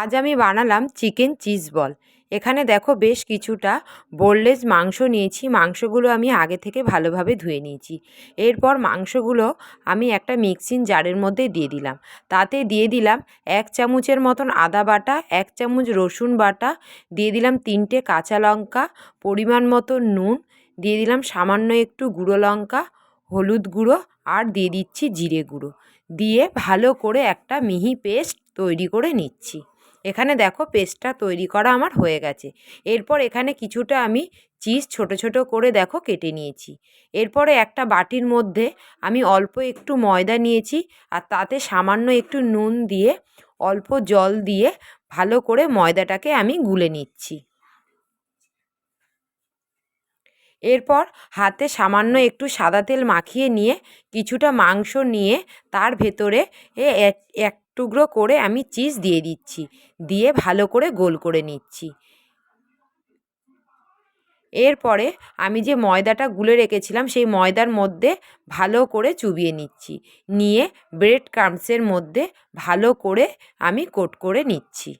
আজ আমি বানালাম চিকেন চিজ বল। এখানে দেখো বেশ কিছুটা বোনলেস মাংস নিয়েছি। মাংসগুলো আমি আগে থেকে ভালোভাবে ধুয়ে নিয়েছি। এরপর মাংসগুলো আমি একটা মিক্সিং জারের মধ্যে দিয়ে দিলাম। তাতে দিয়ে দিলাম এক চামচের মতন আদা বাটা, এক চামচ রসুন বাটা, দিয়ে দিলাম তিনটে কাঁচা লঙ্কা, পরিমাণ মতো নুন, দিয়ে দিলাম সামান্য একটু গুঁড়ো লঙ্কা, হলুদ গুঁড়ো আর দিয়ে দিচ্ছি জিরে গুঁড়ো। দিয়ে ভালো করে একটা মিহি পেস্ট তৈরি করে নিচ্ছি। এখানে দেখো পেস্টটা তৈরি করা আমার হয়ে গেছে। এরপর এখানে কিছুটা আমি চিজ ছোট ছোট করে দেখো কেটে নিয়েছি। এরপরে একটা বাটির মধ্যে আমি অল্প একটু ময়দা নিয়েছি আর তাতে সামান্য একটু নুন দিয়ে, অল্প জল দিয়ে ভালো করে ময়দাটাকে আমি গুলে নিচ্ছি। এরপর হাতে সামান্য একটু সাদা তেল মাখিয়ে নিয়ে, কিছুটা মাংস নিয়ে তার ভেতরে এক টুকরো করে আমি চিজ দিয়ে দিচ্ছি, দিয়ে ভালো করে গোল করে নিচ্ছি। এরপরে আমি যে ময়দাটা গুলে রেখেছিলাম, সেই ময়দার মধ্যে ভালো করে চুবিয়ে নিচ্ছি। নিয়ে ব্রেড ক্রামসের মধ্যে ভালো করে আমি কোট করে নিচ্ছি।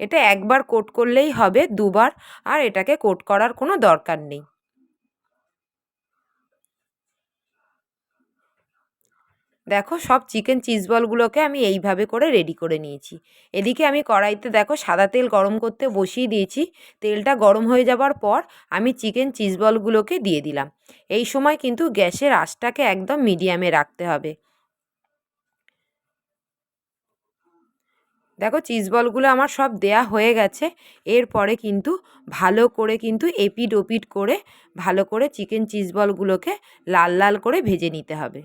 এটা একবার কোট করলেই হবে, দুবার, আর এটাকে কোট করার কোনো দরকার নেই। দেখো সব চিকেন চিজ বলগুলোকে আমি এইভাবে করে রেডি করে নিয়েছি। এদিকে আমি কড়াইতে দেখো সাদা তেল গরম করতে বসিয়ে দিয়েছি। তেলটা গরম হয়ে যাবার পর আমি চিকেন চিজ বলগুলোকে দিয়ে দিলাম। এই সময় কিন্তু গ্যাসের আঁচটাকে একদম মিডিয়ামে রাখতে হবে। দেখো চিজ বলগুলো আমার সব দেয়া হয়ে গেছে। এরপরে কিন্তু ভালো করে কিন্তু এপিট ওপিট করে ভালো করে চিকেন চিজ বলগুলোকে লাল লাল করে ভেজে নিতে হবে।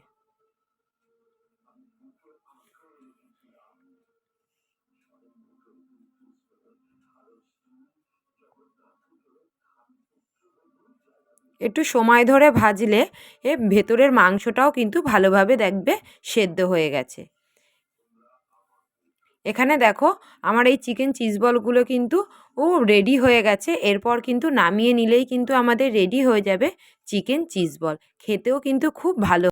একটু সময় ধরে ভাজলে এ ভেতরের মাংসটাও কিন্তু ভালোভাবে দেখবে সেদ্ধ হয়ে গেছে। এখানে দেখো আমার এই চিকেন চিজ বলগুলো কিন্তু ও রেডি হয়ে গেছে। এরপর কিন্তু নামিয়ে নিলেই কিন্তু আমাদের রেডি হয়ে যাবে চিকেন চিজ বল খেতেও কিন্তু খুব ভালো